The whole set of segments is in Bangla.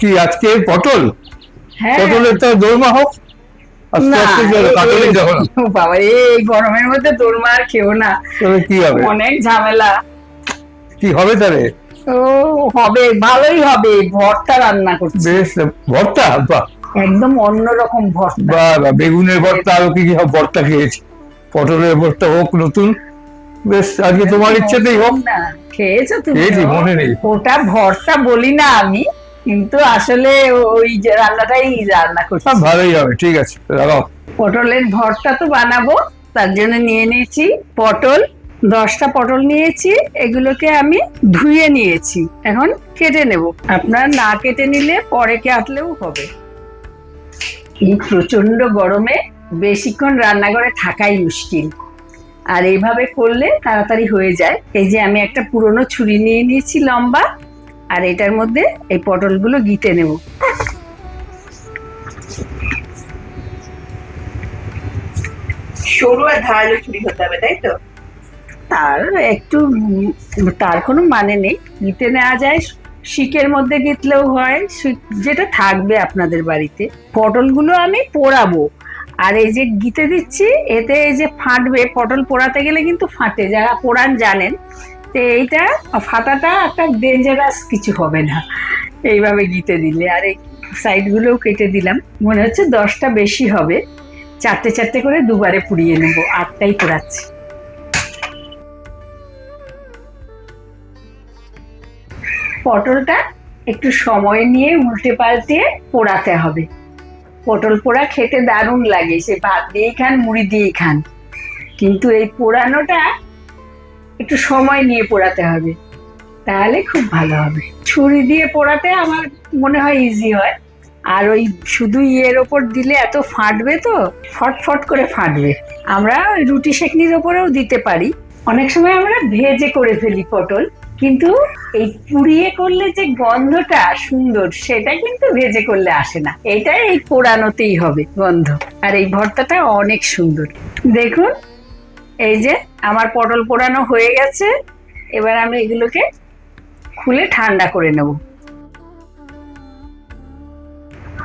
কি আজকে পটল? হ্যাঁ। পটলের তো দোরমা হোক। বাবা এই গরমের মধ্যে দোরমার খেও না। কি হবে? অনেক ঝামেলা। কি হবে তাহলে? ও হবে ভালোই হবে ভর্তা রান্না করছি। বেশ ভর্তা? বাহ। একদম অন্যরকম ভর্তা। বাহ, বেগুনের ভর্তা আরও কি সব ভর্তা খেয়েছি। পটলের ভর্তা হোক নতুন। বেশ আজকে তোমার ইচ্ছেতেই হোক। না খেয়েছো তুমি। খেয়েছি, মনে নেই। ওটা ভর্তা বলি না আমি। কিন্তু আসলে ওই যে রান্নাটাই রান্না করছি। ভালোই হবে ঠিক আছে লাগাও পটলের ভর্তা তো বানাবো তার জন্য নিয়ে নিয়েছি পটল দশটা পটল নিয়েছি এগুলোকে আমি ধুয়ে নিয়েছি এখন কেটে নেব। আপনার না কেটে নিলে পরে কাটলেও হবে। এই প্রচণ্ড গরমে বেশিক্ষণ রান্নাঘরে থাকাই মুশকিল। আর এইভাবে করলে তাড়াতাড়ি হয়ে যায়। এই যে আমি একটা পুরনো ছুরি নিয়ে নিয়েছি লম্বা আর এটার মধ্যে এই পটলগুলো গিতে নেব। সরু আর ধারালো ছুরি হতে হবে তাই তো? তার একটু তার কোনো মানে নেই। গিতে নেওয়া যায় শিকের মধ্যে গিতলেও হয় যেটা থাকবে আপনাদের বাড়িতে। পটলগুলো আমি পোড়াবো। আর এই যে গিতে দিচ্ছি এতে এই যে ফাটবে পটল পোড়াতে গেলে কিন্তু ফাটে। যারা পোড়ান জানেন তো এইটা ফাটাটা একটা ডেঞ্জারাস কিছু হবে না। এইভাবে গিতে দিলে। আর এই সাইডগুলোও কেটে দিলাম। মনে হচ্ছে দশটা বেশি হবে। চারটে চারটে করে দুবারে পুড়িয়ে নেব। আটটাই পোড়াচ্ছি। পটলটা একটু সময় নিয়ে উল্টে পাল্টে পোড়াতে হবে। পটল পোড়া খেতে দারুণ লাগে। সে ভাত দিয়েই খান, মুড়ি দিয়েই খান। কিন্তু এই পোড়ানোটা একটু সময় নিয়ে পোড়াতে হবে। তাহলে খুব ভালো হবে। ছুরি দিয়ে পোড়াতে আমার মনে হয় ইজি হয়। আর ওই শুধু ইয়ের ওপর দিলে এত ফাটবে তো, ফটফট করে ফাটবে। আমরা রুটি সেকনির ওপরেও দিতে পারি। অনেক সময় আমরা ভেজে করে ফেলি পটল, কিন্তু এই পুড়িয়ে করলে যে গন্ধটা সুন্দর, সেটা কিন্তু ভেজে করলে আসে না। এটা এই পোড়ানোতেই হবে গন্ধ। আর এই ভর্তাটা অনেক সুন্দর। দেখুন, এই যে আমার পটল পোড়ানো হয়ে গেছে, এবার আমি এগুলোকে খুলে ঠান্ডা করে নেব।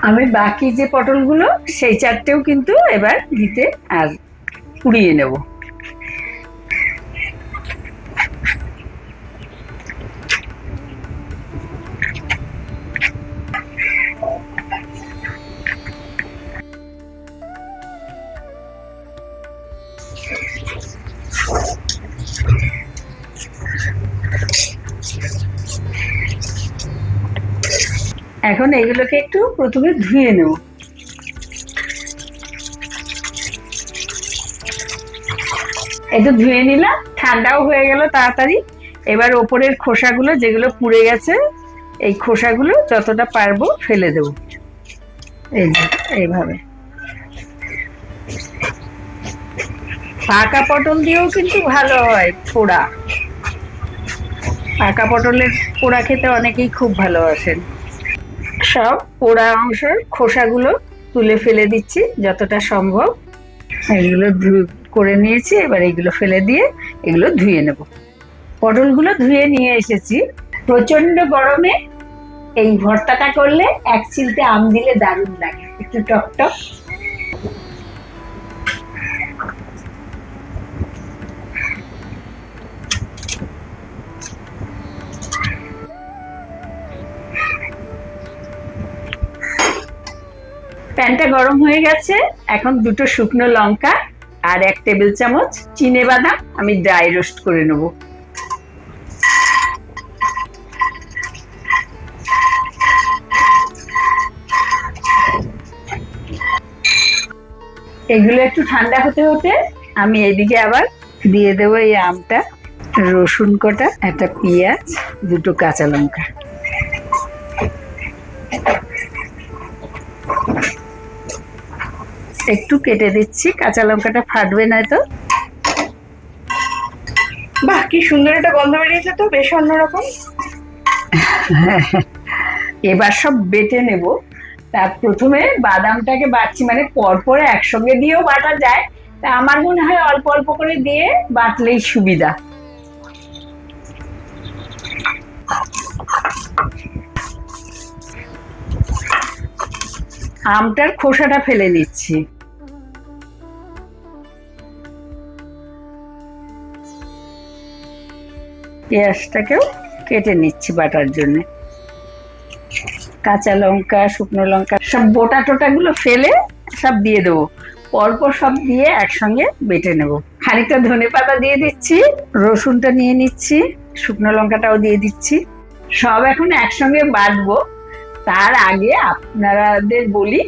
আমি বাকি যে পটলগুলো, সেই চারটেও কিন্তু এবার দিতে আর পুড়িয়ে নেব। এখন এগুলোকে একটু প্রথমে ধুয়ে নেব। একটু ধুয়ে নিলাম, ঠান্ডাও হয়ে গেল তাড়াতাড়ি। এবার ওপরের খোসাগুলো যেগুলো পুড়ে গেছে, এই খোসাগুলো যতটা পারব ফেলে দেব। এইভাবে। পাকা পটল দিয়েও কিন্তু ভালো হয় পোড়া। পাকা পটলের পোড়া খেতে অনেকেই খুব ভালোবাসেন। সব পোড়া অংশের খোসাগুলো তুলে ফেলে দিচ্ছি যতটা সম্ভব। এগুলো করে নিয়েছি, এবার এগুলো ফেলে দিয়ে এগুলো ধুয়ে নেব। পটলগুলো ধুয়ে নিয়ে এসেছি। প্রচণ্ড গরমে এই ভর্তাটা করলে এক চিলতে আম দিলে দারুণ লাগে। একটু টক টক প্যানটা গরম হয়ে গেছে। এখন দুটো শুকনো লঙ্কা আর এক টেবিল চামচ চিনে বাদাম আমি ড্রাই রোস্ট করে নেব। এগুলো একটু ঠান্ডা হতে হতে আমি এদিকে আবার দিয়ে দেবো এই আমটা, রসুন কটা, একটা পেঁয়াজ, দুটো কাঁচা লঙ্কা। একটু কেটে দিচ্ছি কাঁচা লঙ্কাটা ফাটবে না তো। বাহ কি সুন্দর একটা গন্ধ বেরিয়েছে তো বেশ অন্যরকম। এবার সব বেটে নেব। তার প্রথমে বাদামটাকে বাটছি মানে পরপর একসঙ্গে দিয়েও বাটা যায়। তা আমার মনে হয় অল্প অল্প করে দিয়ে বাটলেই সুবিধা। আমটার খোসাটা ফেলে নিচ্ছি। পেঁয়াজটাকেও কেটে নিচ্ছি বাটার জন্য। কাঁচা লঙ্কা, শুকনো লঙ্কা, সব বোটা টোটা গুলো ফেলে সব দিয়ে দেবো। পরপর সব দিয়ে একসঙ্গে বেটে নেব। খানিকটা ধনে পাতা দিয়ে দিচ্ছি, রসুনটা নিয়ে নিচ্ছি, শুকনো লঙ্কাটাও দিয়ে দিচ্ছি। সব এখন একসঙ্গে বাটবো। তার আগে আপনারাদের বলি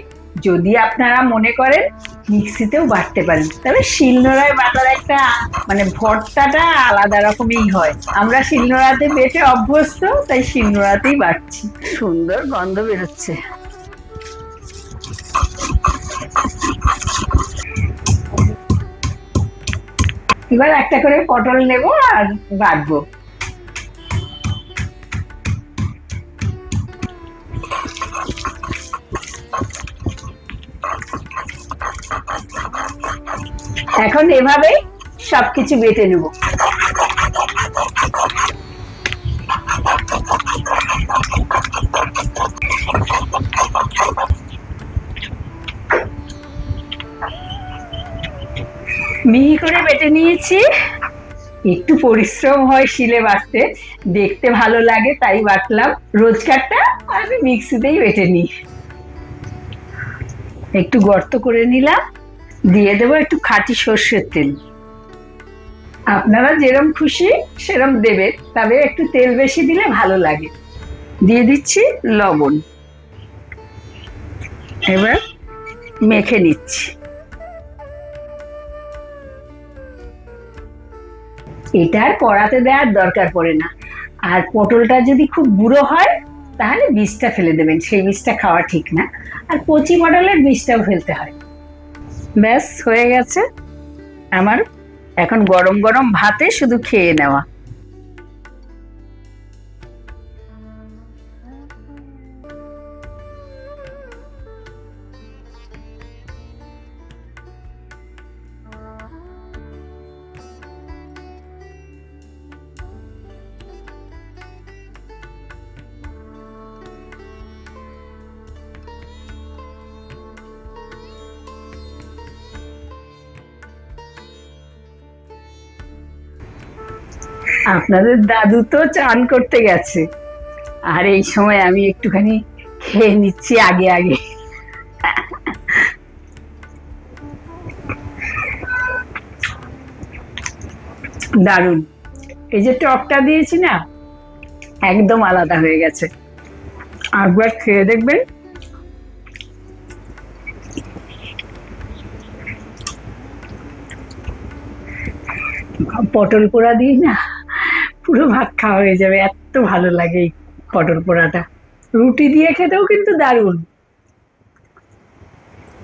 যদি আপনারা মনে করেন মিক্সিতেও বাটতে পারেন তবে শিলনোড়ায় বাটার একটা মানে ভর্তাটা আলাদা রকমই হয়। আমরা শিলনোড়াতে বেটে অভ্যস্ত তাই শিলনোড়াতেই বাটছি। সুন্দর গন্ধ বেরোচ্ছে। এবার একটা করে পটল নেব আর বাটবো এখন এভাবে সবকিছু বেটে নেব। মিহি করে বেটে নিয়েছি। একটু পরিশ্রম হয় শিলে বাটতে। দেখতে ভালো লাগে, তাই বাটলাম। রোজকারটা আমি মিক্সিতেই বেটে নিই। একটু গর্ত করে নিলাম। দিয়ে দেবো একটু খাঁটি সর্ষের তেল। আপনারা যেরম খুশি সেরম দেবে তবে একটু তেল বেশি দিলে ভালো লাগে। দিয়ে দিচ্ছি লবণ। এবার মেখে নিচ্ছি। এটা আর কড়াতে দেওয়ার দরকার পড়ে না। আর পটলটা যদি খুব বুড়ো হয়, তাহলে বীজটা ফেলে দেবেন, সেই বীজটা খাওয়া ঠিক না। আর কচি পটলের বীজটাও ফেলতে হয়। ব্যাস হয়ে গেছে। আমার এখন গরম গরম ভাতে শুধু খেয়ে নেওয়া। আপনাদের দাদু তো চান করতে গেছে। আর এই সময় আমি একটুখানি খেয়ে নিচ্ছি আগে আগে। দারুণ। এই যে টকটা দিয়েছি না, একদম আলাদা হয়ে গেছে। একবার খেয়ে দেখবেন। পটল পোড়া দিই না পুরো ভাত খাওয়া হয়ে যাবে। এত ভালো লাগে এই পটল পোড়াটা। রুটি দিয়ে খেতেও কিন্তু দারুণ।